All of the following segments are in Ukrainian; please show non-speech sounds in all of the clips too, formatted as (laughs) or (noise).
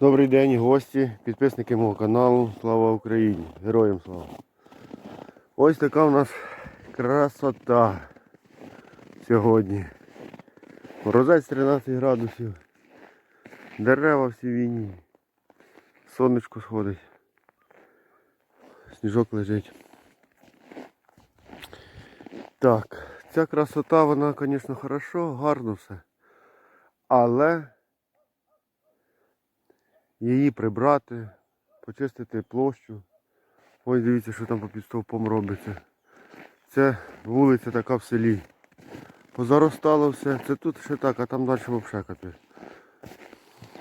Добрий день, гості, підписники мого каналу. Слава Україні! Героям слава! Ось така у нас красота сьогодні. Морозець 13 градусів. Дерева всі війні. Сонечко сходить. Сніжок лежить. Так, ця красота, вона, звісно, хорошо, гарно все. Але її прибрати, почистити площу. Ось дивіться, що там під стовпом робиться. Це вулиця така в селі. Позаростало все. Це тут ще так, а там далі взагалі капець.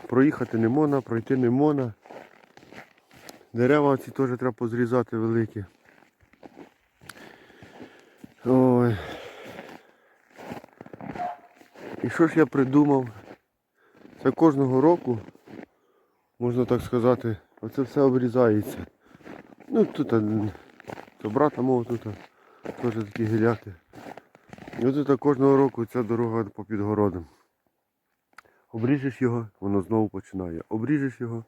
Проїхати не можна, пройти не можна. Дерева ці теж треба позрізати великі. Ой. І що ж я придумав? Це кожного року можна так сказати, оце все обрізається. Ну тут а, то брата мого тут теж такі гіляки. І от кожного року ця дорога по підгородам. Обріжеш його, воно знову починає. Обріжеш його,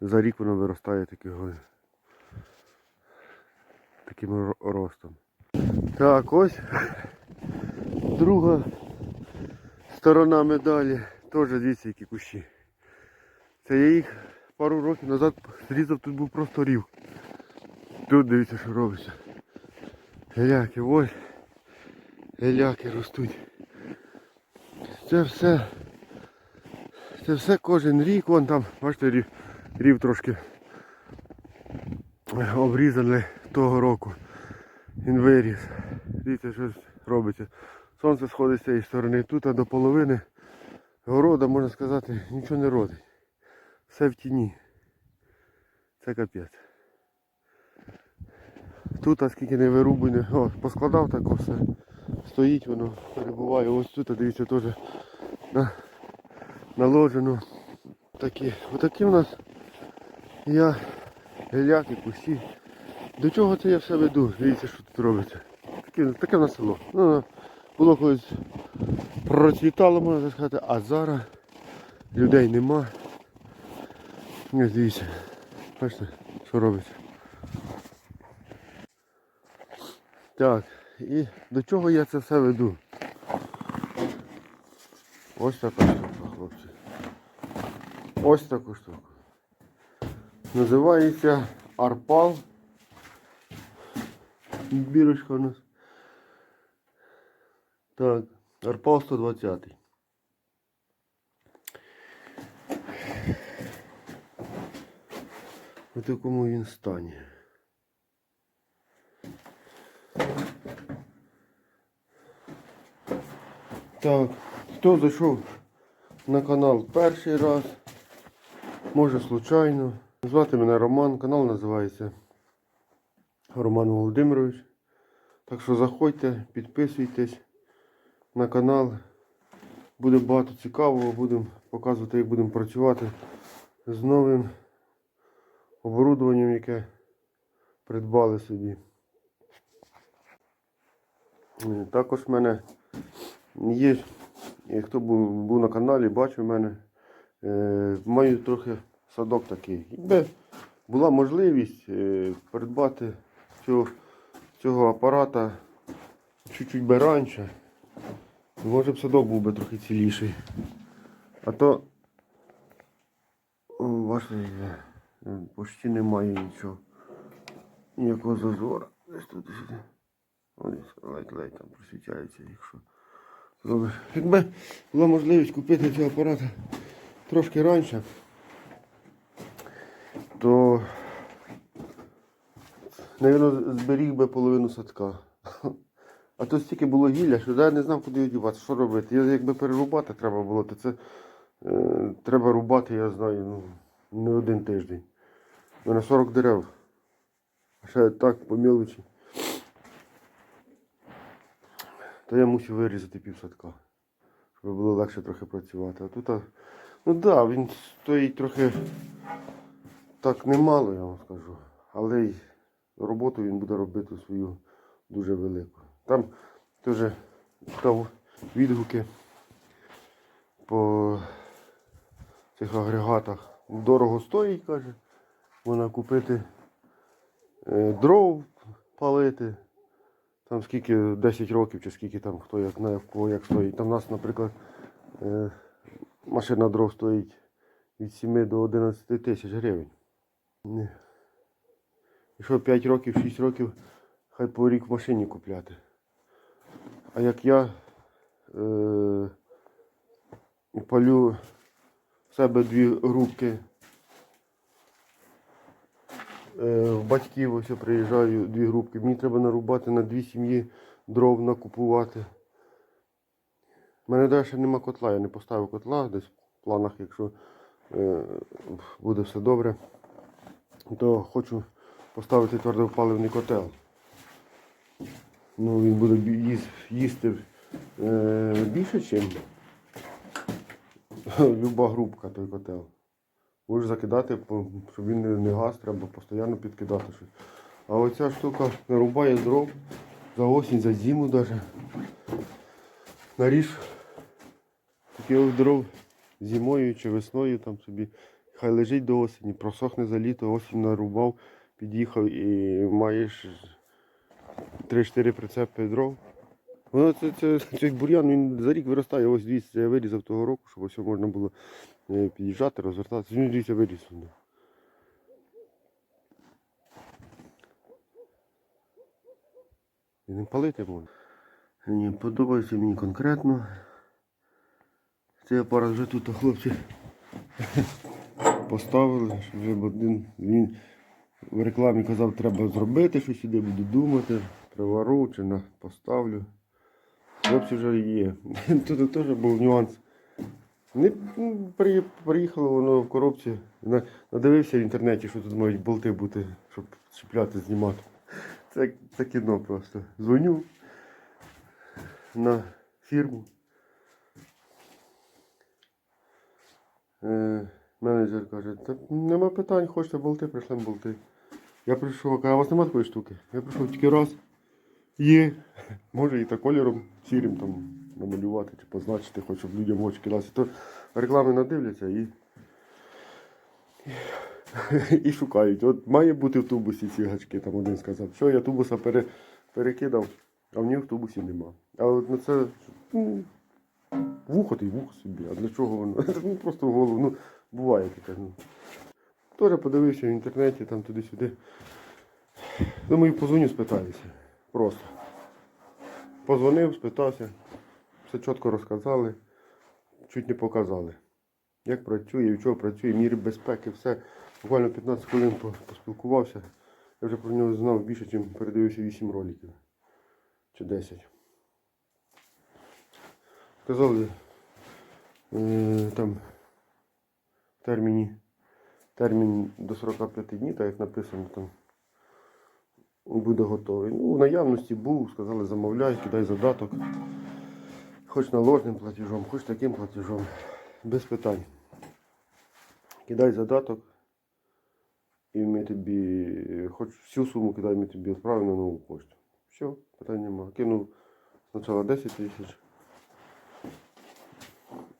за рік воно виростає такого, таким ростом. Так, ось друга сторона медалі. Теж дивіться, які кущі. Це я їх пару років назад зрізав, тут був просто рів. Тут дивіться, що робиться. Геляки, ось. Геляки ростуть. Це все. Це все кожен рік. Вон там, бачите, рів, рів трошки обрізали того року. Він виріс. Дивіться, що робиться. Сонце сходить з цієї сторони. Тут а до половини города, можна сказати, нічого не родить. Все в тіні. Це капець. Тут а скільки не вирубуй, не... О, поскладав так все. Стоїть воно, перебуває. Ось тут, дивіться, теж на... наложено. Такі. Отакі у нас я геляки, кущі. До чого це я все веду? Дивіться, що тут робиться. Таке, таке в нас село. Ну, було колись процвітало, можна сказати, а зараз людей нема. Ось дивіться. Бачите, що робиться. Так, і до чого я це все веду? Ось така штука, хлопці. Ось таку штуку. Називається Арпал. Бірочка у нас. Так, Арпал 120. Такому він стані. Так, хто зайшов на канал перший раз, може случайно. Звати мене Роман, канал називається Роман Володимирович. Так що заходьте, підписуйтесь на канал. Буде багато цікавого, будемо показувати, як будемо працювати з новим оборудованням, яке придбали собі. Е, Також в мене є, хто був, був на каналі, бачив мене, е, маю трохи садок такий. Якби була можливість е, придбати цього, цього апарата чуть-чуть би раніше, може б садок був би трохи ціліший. А то о, бачите, е, почти немає нічого. Ніякого зазора. Десь тут сюди. Ось ледь-ледь там просвічається, якщо. зробиш. Якби була можливість купити цей апарат трошки раніше, то Навірно, зберіг би половину садка. (laughs) А то стільки було гілля, що я не знав, куди його що робити. Якби перерубати треба було, то це е, треба рубати, я знаю, ну, не один тиждень. Мене 40 дерев. А ще так по мілочі. То я мусив вирізати пів садка, щоб було легше трохи працювати. А тут, ну так, да, він стоїть трохи так немало, я вам скажу. Але й роботу він буде робити свою дуже велику. Там теж читав відгуки по цих агрегатах. дорого стоїть, каже. Можна купити е, дров палити. Там скільки 10 років чи скільки там хто як знає в кого як стоїть. Там у нас, наприклад, е, машина дров стоїть від 7 до 11 тисяч гривень. І що 5 років, 6 років, хай по рік в машині купляти. А як я е, палю в себе дві грубки. Е, в батьків ось я приїжджаю дві грубки. Мені треба нарубати на дві сім'ї дров накупувати. У мене далі нема котла, я не поставив котла десь в планах, якщо е, буде все добре, то хочу поставити твердопаливний котел. Ну, він буде їсти е, більше, ніж (laughs) люба грубка той котел. Можеш закидати, щоб він не, газ, треба постійно підкидати щось. А оця штука нарубає дров за осінь, за зиму навіть. Наріж таких дров зимою чи весною там собі. Хай лежить до осені, просохне за літо, осінь нарубав, під'їхав і маєш 3-4 прицепи дров. Воно це, це, цей бур'ян він за рік виростає, ось дивіться, я вирізав того року, щоб ось можна було під'їжджати, розвертатися. Він дивіться виріс. воно. І не палити можна. Ні, подобається мені конкретно. Цей апарат вже тут хлопці поставили, щоб вже один він в рекламі казав, треба зробити щось сюди, буду думати, привару чи поставлю. Хлопці вже є. (laughs) Тут теж був нюанс. Не, ну, при, приїхало воно в коробці. На- Надивився в інтернеті, що тут мають болти бути, щоб чіпляти, знімати. Це, це кіно просто. Дзвоню на фірму. Е, менеджер каже, та нема питань, хочете болти, прийшлемо болти. Я прийшов, каже, а у вас немає такої штуки? Я прийшов тільки раз. Є. Може і та кольором сірим там намалювати чи позначити, хоч щоб людям в очі. То реклами надивляться і. І шукають. От має бути в тубусі ці гачки, там один сказав. Що я тубуса пере, перекидав, а в нього в тубусі нема. А от на це ну, вухо ти вухо собі. А для чого воно? (laughs) Ну просто в голову. Ну, буває таке. Ну. Теж подивився в інтернеті, там туди-сюди. Думаю, позвоню, спитаюся. Просто. Позвонив, спитався, все чітко розказали, чуть не показали. Як працює, від чого працює, міри безпеки, все. Буквально 15 хвилин поспілкувався. Я вже про нього знав більше, ніж передивився 8 роликів. Чи 10. Сказали, е, там в терміні, термін до 45 днів, так як написано там буде готовий. Ну, в наявності був, сказали, замовляй, кидай задаток. Хоч наложним платежом, хоч таким платежом. Без питань. Кидай задаток. І ми тобі, хоч всю суму кидай, ми тобі відправимо на нову пошту. Все, питань нема. Кинув спочатку 10 тисяч,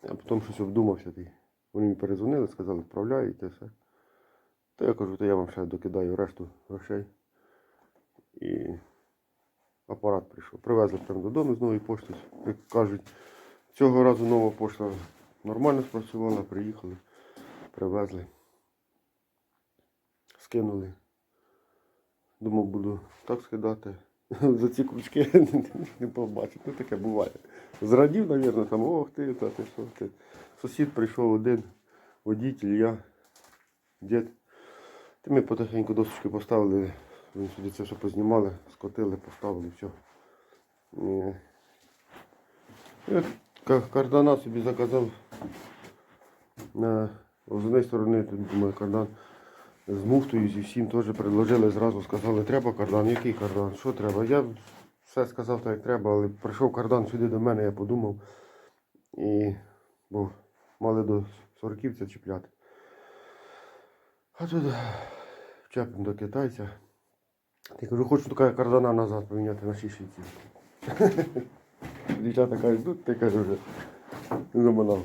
а потім щось обдумався. Ти. Вони мені перезвонили, сказали, відправляй і те все. То я кажу, то я вам ще докидаю решту грошей. І апарат прийшов. Привезли прямо додому з нової пошти. Як кажуть, цього разу нова пошта нормально спрацювала, приїхали, привезли, скинули. Думав, буду так скидати. (laughs) За ці крючки (laughs) не побачив. Ну таке буває. Зрадів, мабуть, там, ох ти, та ти що ти. Сусід прийшов один, водитель, я, дід. Ти ми потихеньку досочки поставили, він сюди це все познімали, скотили, поставили, все. І, от кардана собі заказав на з однієї сторони, думаю, кардан з муфтою, зі всім теж предложили, зразу сказали, треба кардан, який кардан, що треба. Я все сказав так, як треба, але прийшов кардан сюди до мене, я подумав. І бо мали до сороківця чіпляти. А тут вчепимо до китайця. Я кажу, хочу така кардана назад поміняти на 6 швидків. (laughs) Дівчата кажуть, ну ти кажу вже заманав.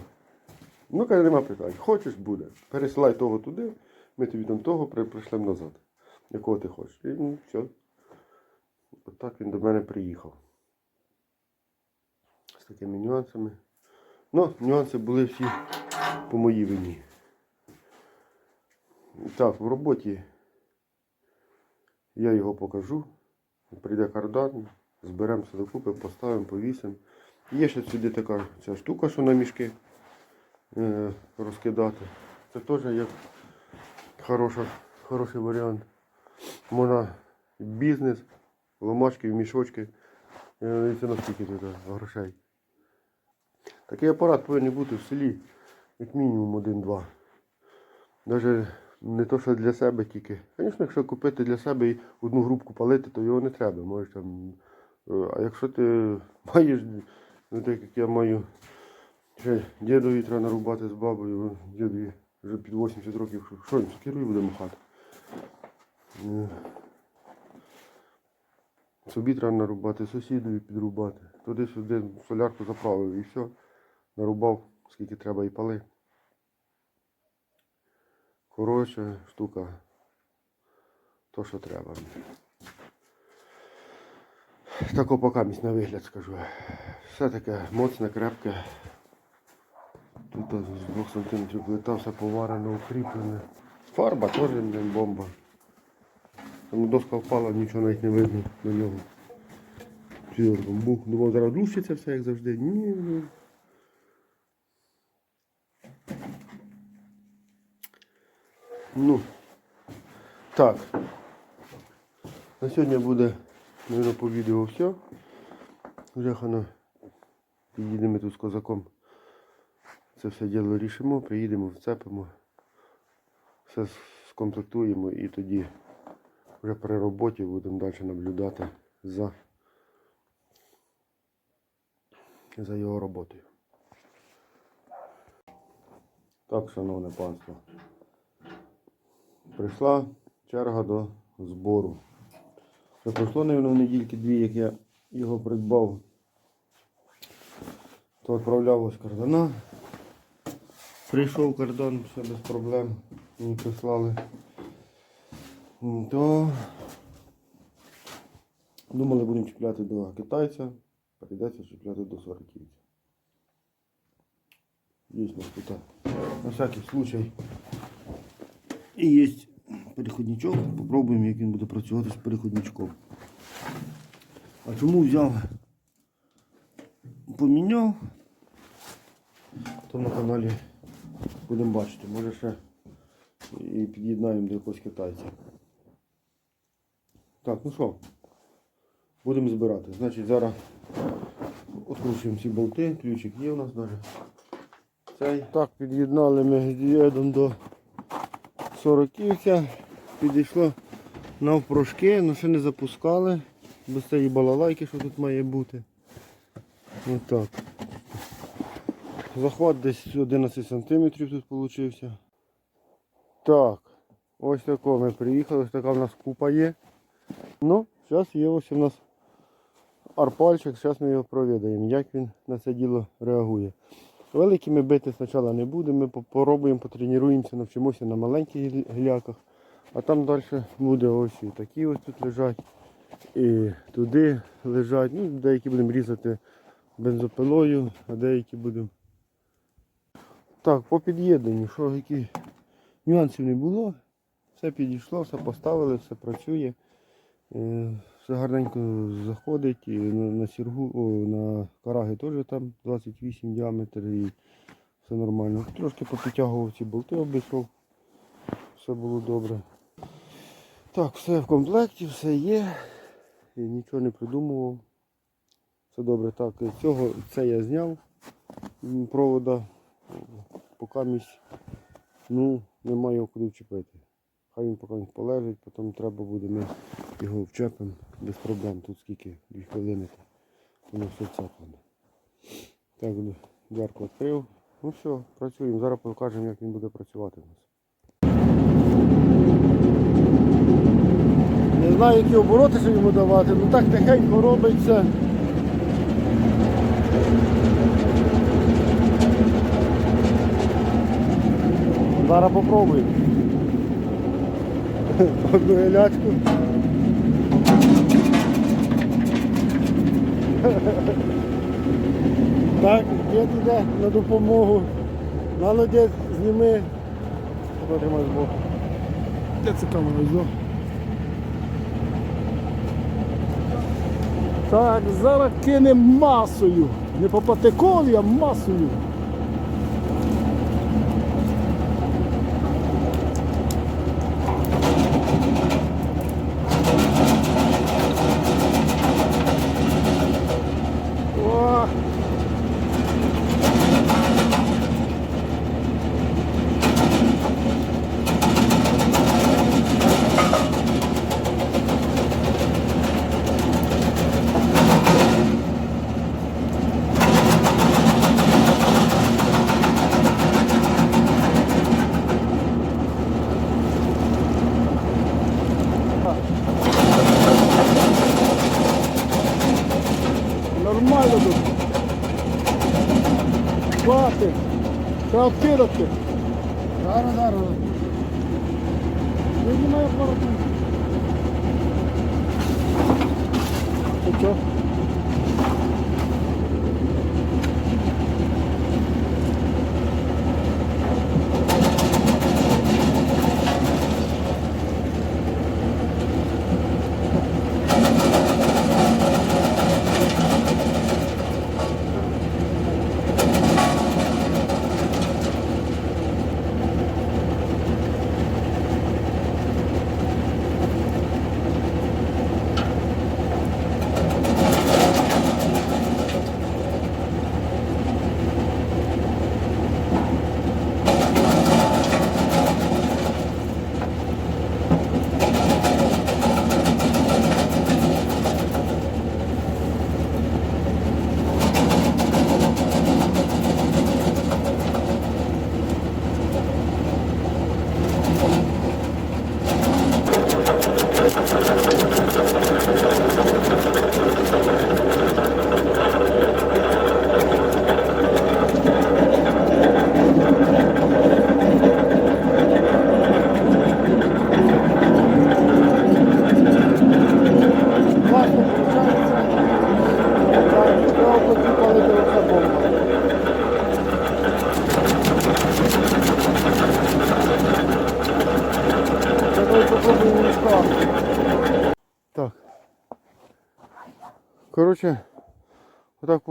Ну, каже, нема питань. Хочеш, буде. Пересилай того туди, ми тобі там того при- пришлемо назад. Якого ти хочеш. І ну, все. Отак він до мене приїхав. З такими нюансами. Ну, нюанси були всі по моїй вині. Так, в роботі я його покажу. Прийде кардан, зберемося докупи, поставимо, повісимо. Є ще сюди така ця штука, що на мішки е, розкидати. Це теж як хороша, хороший варіант. Можна бізнес, ломачки, мішочки. Е, Це наскільки тут е, грошей. Такий апарат повинен бути в селі, як мінімум один-два. Навіть не то, що для себе тільки. Звісно, якщо купити для себе і одну грубку палити, то його не треба. Можеш там. е, А якщо ти (laughs) маєш, ну так як я маю, ще дідові треба нарубати з бабою, дідові вже під 80 років, що- він керує буде махати. Е, Собі треба нарубати, сусідові підрубати. Туди-сюди солярку заправив і все. Нарубав, скільки треба і пали. Хороша штука. То, що треба. Тако поки місь на вигляд скажу. Все таке моцне, крепке. Тут з 2 см плита, все поварено, укріплене. Фарба теж блін, бомба. Там доска впала, нічого навіть не видно на нього. Думав, зараз лущиться все, як завжди. Ні, ну. Ну. Так. На сьогодні буде, мабуть, по відео все. Вже хано під'їдемо тут з козаком. Це все діло рішимо, приїдемо, вцепимо, все скомплектуємо і тоді вже при роботі будемо далі наблюдати за, за його роботою. Так, шановне панство. Прийшла черга до збору. Це пройшло, мабуть, недільки дві, як я його придбав. То відправляв ось кардана. Прийшов кордон, все без проблем. Мені прислали. То думали, будемо чіпляти до китайця, прийдеться чіпляти до сороківця. Дійсно, тут на всякий случай. І є переходничок. Попробуємо, як він буде працювати з переходничком. А чому взяв? Поміняв. То на каналі будемо бачити. Може ще і під'єднаємо до якогось китайця. Так, ну що, будемо збирати. Значить, зараз відкручуємо всі болти, ключик є у нас навіть. Цей. Так, під'єднали ми з дієдом до 40-ківця. Підійшло навпрошки, але ще не запускали. Без цієї балалайки, що тут має бути. Ось так. Захват десь 11 см тут вийшов. Так, ось тако ми приїхали, ось така в нас купа є. Ну, зараз є ось у нас арпальчик, зараз ми його провідаємо, як він на це діло реагує. Великі ми бити спочатку не будемо, ми попробуємо, потренуємося, навчимося на маленьких гіляках. А там далі буде ось і такі ось тут лежать. І туди лежать. Ну, деякі будемо різати бензопилою, а деякі будемо. Так, по під'єднанню, що які нюансів не було. Все підійшло, все поставили, все працює. Е, Все гарненько заходить. І на, сіргу, о, на караги теж там 28 діаметр і все нормально. Трошки попідтягував ці болти, обійшов. Все було добре. Так, все в комплекті, все є. І нічого не придумував. Все добре. Так, цього це я зняв провода. Поки місь, ну, немає його куди вчепити. Хай він поки полежить, потім треба буде, ми його вчепимо без проблем. Тут скільки, дві хвилини, воно все цеплене. Так, дверку відкрив. Ну все, працюємо. Зараз покажемо, як він буде працювати у нас. Знаю, які обороти йому давати, ну так тихенько робиться. Зараз попробуємо. (laughs) Одну гелячку. (laughs) Так, дід йде на допомогу. Молодець, зніми. Де це камера йде? Так, зараз кинемо масою. Не по патикові, а масою.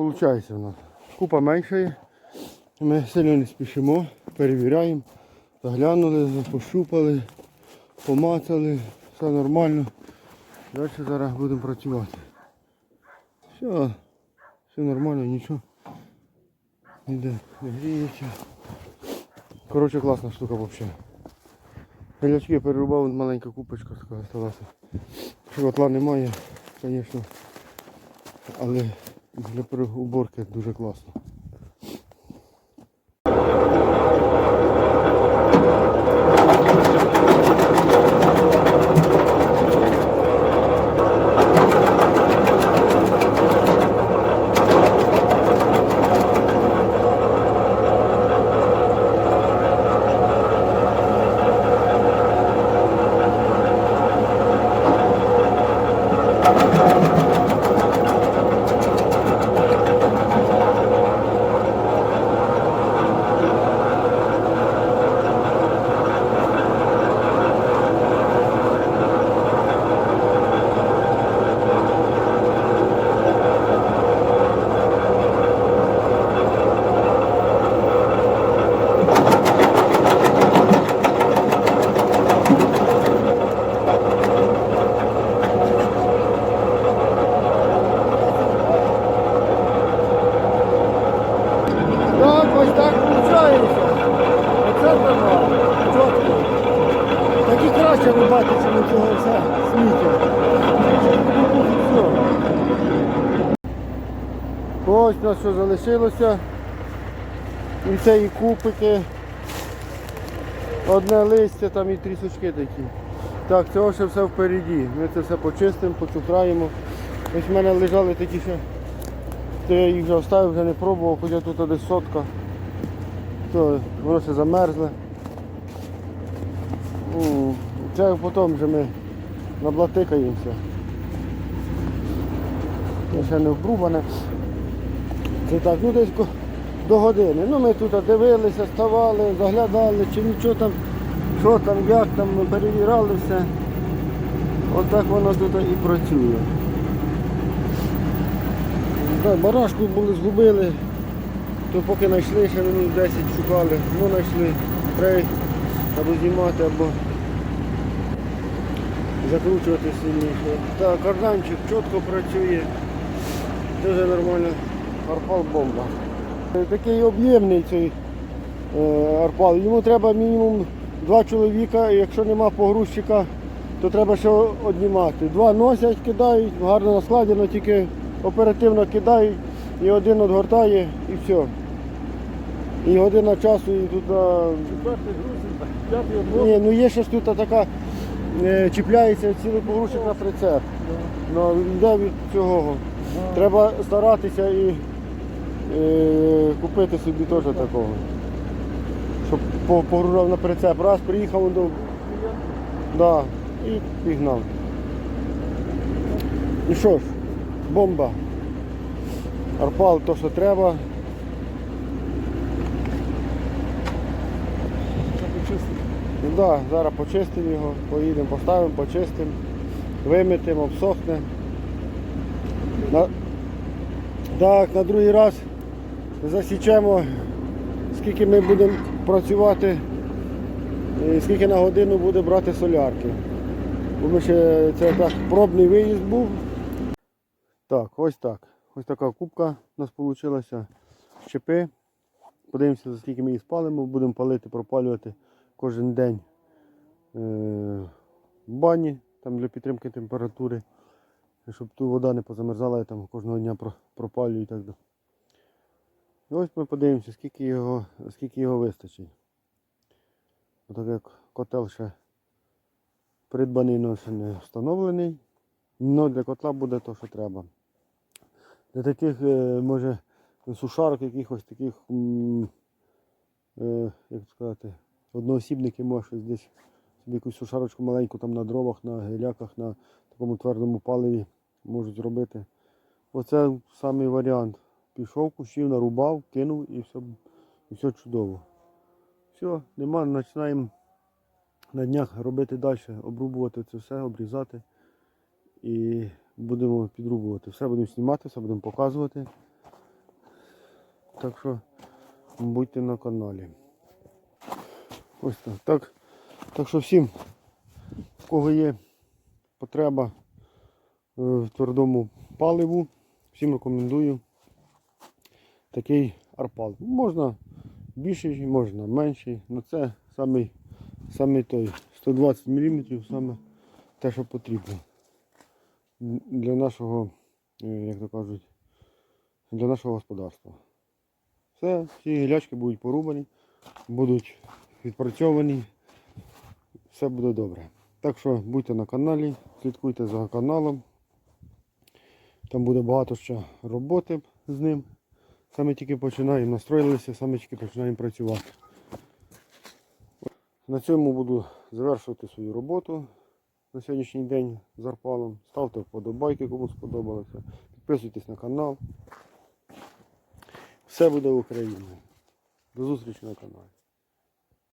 Виходить у нас. Купа меншає. Ми сильно не спішимо, перевіряємо. Заглянули, пощупали, помацали, все нормально. Далі зараз будемо працювати. Все, все нормально, нічого. Ніде не гріється. Коротше, класна штука взагалі. Гелячки перерубав, маленька купочка така залишилася. Котла немає, звісно. Але для уборки дуже класно. Так, ось так виходить. Оце нормально. Чітко. Краще ви бачите на цього все сміття. Ось у нас що залишилося. І це і купики. Одне листя, там і трісочки такі. Так, це ще все впереді. Ми це все почистимо, поцухраємо. Ось в мене лежали такі ще. То я їх вже оставив, вже не пробував, хоча тут десь сотка. То воно ще замерзле. Це потім вже ми наблатикаємося. Це ще не вбрубане. Це так, ну десь до години. Ну ми тут дивилися, ставали, заглядали, чи нічого там, що там, як там, ми перевіряли все. Отак воно тут і працює. Барашку були згубили, то поки знайшли, ще минут 10 шукали, ну знайшли, треба або знімати, або закручувати сильніше. Так, карданчик чітко працює, дуже нормально. Арпал бомба. Е, Такий об'ємний цей е, арпал. Йому треба мінімум два чоловіка, і якщо нема погрузчика, то треба ще однімати. Два носять, кидають, гарно складено, тільки оперативно кидають і один відгортає і все. І година часу і тут Четвертий грузин, п'ятий ні, ну є ж тут така чіпляється цілий погрузчик на прицеп. Ну, йде від цього. Треба старатися і е, купити собі теж такого. Щоб погружав на прицеп. Раз приїхав до. Да, і пігнав. І що ж, бомба. Арпал то, що треба. Ну да, зараз почистимо його, поїдемо, поставимо, почистимо, вимітимо, обсохне. На... Так, на другий раз засічемо, скільки ми будемо працювати, і скільки на годину буде брати солярки. Бо ми ще це так пробний виїзд був. Так, ось так. Ось така кубка у нас вийшла. Щепи. Подивимося, за скільки ми її спалимо, будемо палити, пропалювати кожен день бані там для підтримки температури, щоб ту вода не позамерзала, я там кожного дня пропалюю і так далі. Ось ми подивимося, скільки його, скільки його вистачить. Отак як котел ще придбаний, ще не встановлений. але для котла буде то, що треба. Для таких, е, може, сушарок якихось таких, е, як сказати, одноосібники може щось десь якусь сушарочку маленьку там на дровах, на геляках, на такому твердому паливі можуть зробити. Оце самий варіант. Пішов, кущів, нарубав, кинув і все, і все чудово. Все, нема, починаємо на днях робити далі, обрубувати це все, обрізати і будемо підрубувати. Все будемо знімати, все будемо показувати. Так що будьте на каналі. Ось так. Так, так що всім, в кого є потреба е, в твердому паливу, всім рекомендую такий арпал. Можна більший, можна менший, але це самий, самий той 120 мм, саме те, що потрібно для нашого, е, як то кажуть, для нашого господарства. Все, всі гілячки будуть порубані, будуть відпрацьовані, все буде добре. Так що будьте на каналі, слідкуйте за каналом. Там буде багато ще роботи з ним. Саме тільки починаємо, настроїлися, саме тільки починаємо працювати. На цьому буду завершувати свою роботу на сьогоднішній день з Арпалом. Ставте вподобайки, кому сподобалося. Підписуйтесь на канал. Все буде Україна. До зустрічі на каналі.